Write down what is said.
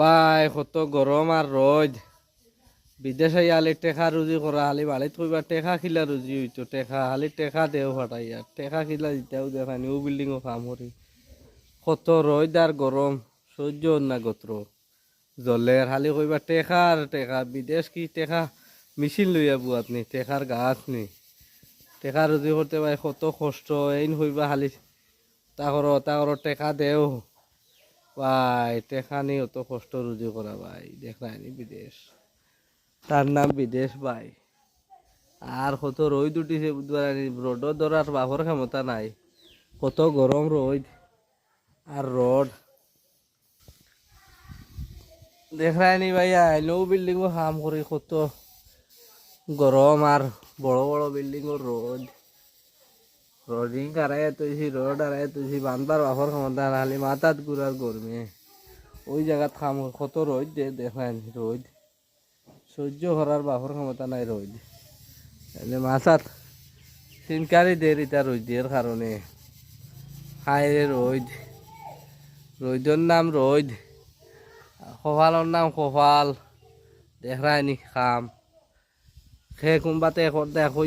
ভাই কত গরম আর রোদ বিদেশে আলি টেকা রুজি করা হালি বাড়িত কইবা টেকা খিলা রুজি হইতো টেকা হালি টেকা দেও ফাটাই আর টেকা খিলা যেটাও দেখা নিউ বিল্ডিং ও কাম করি কত রোদ আর গরম সহ্য না গোত্র জলের হালি কইবা টেকা আর টেকা। বিদেশ কি টেকা মেশিন লইয়া বুয়াত নি টেকার গাছ নি। টেকা রুজি করতে ভাই কত কষ্ট এই হইবা হালি তা করো তা করো টেকা দেও। ভাই টেকা নিয়ে অত কষ্ট রুজি করা ভাই দেখায়নি বিদেশ। তার নাম বিদেশ ভাই। আর কত রোদ উঠিছে রোদ ধরার বাপর ক্ষমতা নাই। কত গরম রোদ আর রোদ। দেখায়নি ভাই, আইলেও বিল্ডিং কাম করি কত গরম আর বড় বড় বিল্ডিং রোদ রোডিং আড়াই তুইছি রোড আড়াই তুইছি বানবার বাপর ক্ষমতা নাহলে মাথাত গুড়ার গরমে ওই জায়গাত খাম কত রোদ দে দেখেন রোদ সহ্য করার বাপর ক্ষমতা নাই রোদ এনে মাথাত চিনকারি দের ইটা রোদের কারণে হায় রোদ রোদের নাম রোদ কপালৰ নাম কপাল দেখায়নি খাম সে কোনোবাতে কর দেখো